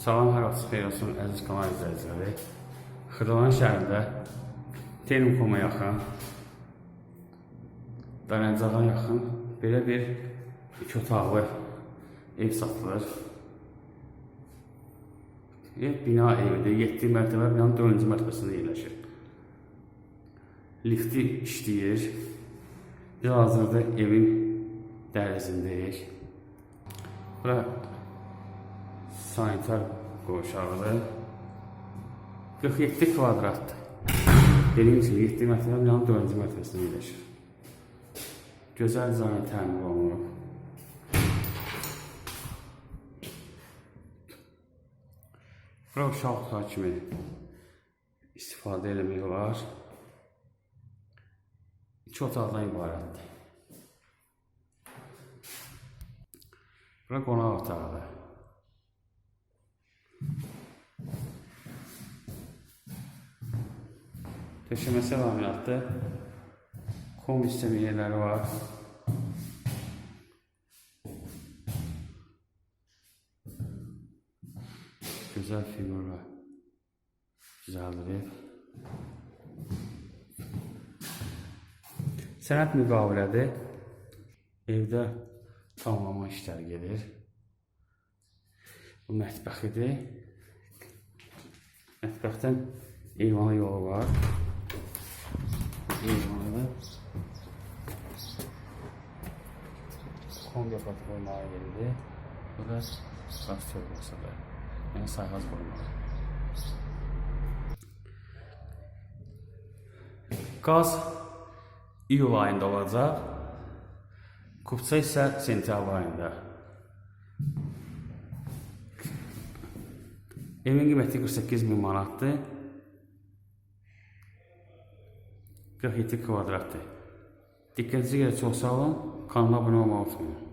Salam, hər vaxt xeyir olsun əziz kanal izləyiciləri. Xırdalan şəhərində Telekom'a yaxın, Dayancağa yaxın belə bir iki otaqlı ev satılır. Ev bina evidir, 7 mərtəbə binanın 4-cü mərtəbəsində yerləşir. Lifti işləyir. Biz hazırda evin dəhlizindəyik. Bura sanitar qovşağıdır. 47 kvadratdır. Dediyim kimi 7 mərtəbə binanın 4-cü mərtəbəsində yerləşir. Gözəl dizayn təmin olunub. Bura uşaq otağı kimi istifadə eləmək olar. İki otaqdan ibarətdir. Bura qonaq otağıdır. Döşəməsi laminatdır. Kom istəmə yerləri var. Güzel figür var. Güzel bir. Sənət müqavilədir. Evdə tamamlama işləri gedir. Bu mətbəxidir. Mətbəxdən eyvana yolu var. Eyvanı kombi koymağa geldi. Bu da gaz torbasıdır. Yani sayhaz koymağı. Gaz iyul ayında olacaq. Kupça isə sentyabr ayında. Evin qiyməti 48 min manatdır. 47 kvadratdır. Diqqətinizə görə çox sağ olun. Kanalıma abunə olmağı unutmayın.